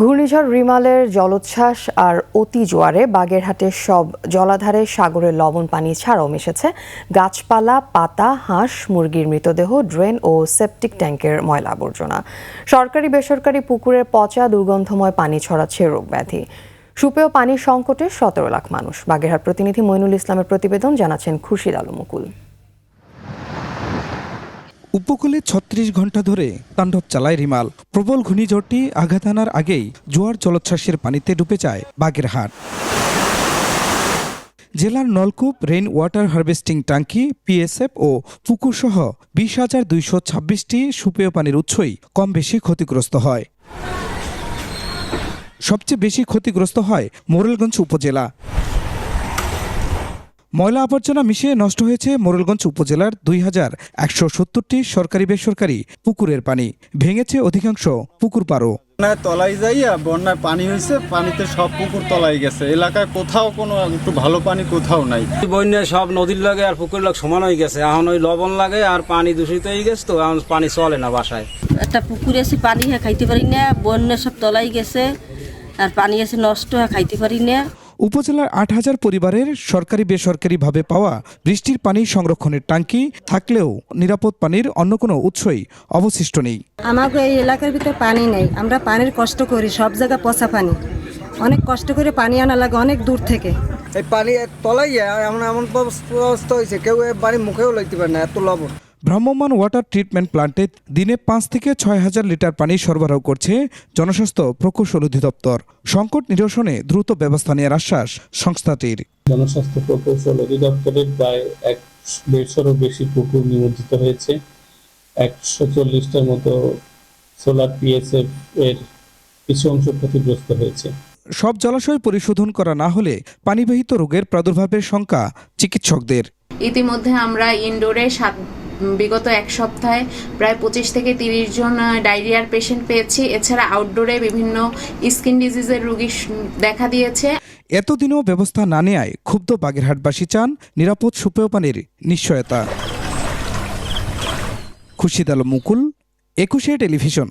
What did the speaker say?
ঘূর্ণিঝড় রিমালের জলোচ্ছ্বাস আর অতি জোয়ারে বাগেরহাটের সব জলাধারে সাগরের লবণ পানি ছাড়াও মিশেছে। গাছপালা, পাতা, হাঁস, মুরগির মৃতদেহ, ড্রেন ও সেপটিক ট্যাঙ্কের ময়লা আবর্জনা। সরকারি বেসরকারি পুকুরের পচা, দুর্গন্ধময় পানি ছড়াচ্ছে রোগ ব্যাধি। সুপেয় পানির সংকটে সতেরো লাখ মানুষ। বাগেরহাট প্রতিনিধি মইনুল ইসলামের প্রতিবেদন জানাচ্ছেন খুরশিদ আলম মুকুল। উপকূলে ছত্রিশ ঘণ্টা ধরে তাণ্ডব চালায় রিমাল। প্রবল ঘূর্ণিঝড়টি আঘাত আনার আগেই জোয়ার জলোচ্ছ্বাসের পানিতে ডুবে যায় বাগেরহাট। জেলার নলকূপ রেইন ওয়াটার হারভেস্টিং ট্যাঙ্কি পিএসএফ ও পুকুরসহ বিশ হাজার দুইশো ছাব্বিশটি সুপেয় পানির উৎসই কম বেশি ক্ষতিগ্রস্ত হয়। সবচেয়ে বেশি ক্ষতিগ্রস্ত হয় মোরেলগঞ্জ উপজেলা। ময়লা আবর্জনা মিশিয়ে নষ্ট হয়েছে মোরেলগঞ্জ উপজেলার দুই হাজার একশো সত্তরটি সরকারি বেসরকারি পুকুরের পানি। ভেঙেছে অধিকাংশ পুকুর পাড়ও। বন্যায় তলাই যাইয়া বন্যায় পানি হয়েছে পানিতে সব পুকুর তলাই গেছে। এলাকায় কোথাও কোনো একটু ভালো পানি কোথাও নাই। বন্যায় সব নদীর লাগে আর পুকুর লাগ সমান হয়ে গেছে। এখন ওই লবণ লাগে আর পানি দূষিত হয়ে গেছে তো এখন পানি চলে না বাসায়। একটা পুকুরে এসে পানি হ্যাঁ খাইতে পারি না বন্যা সব তলাই গেছে আর পানি এসে নষ্ট হয়ে খাইতে পারি না। উপজেলার আট হাজার পরিবারের সরকারি বেসরকারিভাবে পাওয়া বৃষ্টির পানি সংরক্ষণের টাঙ্কি থাকলেও নিরাপদ পানির অন্য কোনো উৎসই অবশিষ্ট নেই। আমাকে এই এলাকার ভিতরে পানি নেই। আমরা পানির কষ্ট করি সব জায়গায় পচা পানি। অনেক কষ্ট করে পানি আনা লাগে অনেক দূর থেকে। এই পানি তলাই এমন এমন অবস্থা হয়েছে কেউ এ বাড়ির মুখেও লইতে পারে না এত লবণ। ভ্রাম্যমাণ ওয়াটার ট্রিটমেন্ট প্ল্যান্টে দিনে পাঁচ থেকে ছয় হাজার লিটার পানি সরবরাহ করছে জনস্বাস্থ্য প্রকৌশল অধিদপ্তর। সংকট নিরসনে দ্রুত ব্যবস্থা নেওয়ার আশ্বাস সংস্থাটির। জনস্বাস্থ্য প্রকৌশল অধিদপ্তরের প্রায় এক দেড়শোরও বেশি পুকুর নিমজ্জিত হয়েছে। একশো চল্লিশটার মতো সোলার পিএসএফ এর কিছু অংশ ক্ষতিগ্রস্ত হয়েছে। সব জলাশয় পরিশোধন করা না হলে পানিবাহিত রোগের প্রাদুর্ভাবের শঙ্কা চিকিৎসকদের। ইতিমধ্যে আমরা ইনডোরে সাত বিগত এক সপ্তাহে প্রায় পঁচিশ থেকে তিরিশ জন ডায়রিয়ার পেশেন্ট পেয়েছি। এছাড়া আউটডোরে বিভিন্ন স্কিন ডিজিজের রুগী দেখা দিয়েছে। এতদিনও ব্যবস্থা না নেয় ক্ষুব্ধ বাগেরহাটবাসী চান নিরাপদ সুপেয় পানির নিশ্চয়তা। খুশিদ আলম মুকুল, একুশে টেলিভিশন।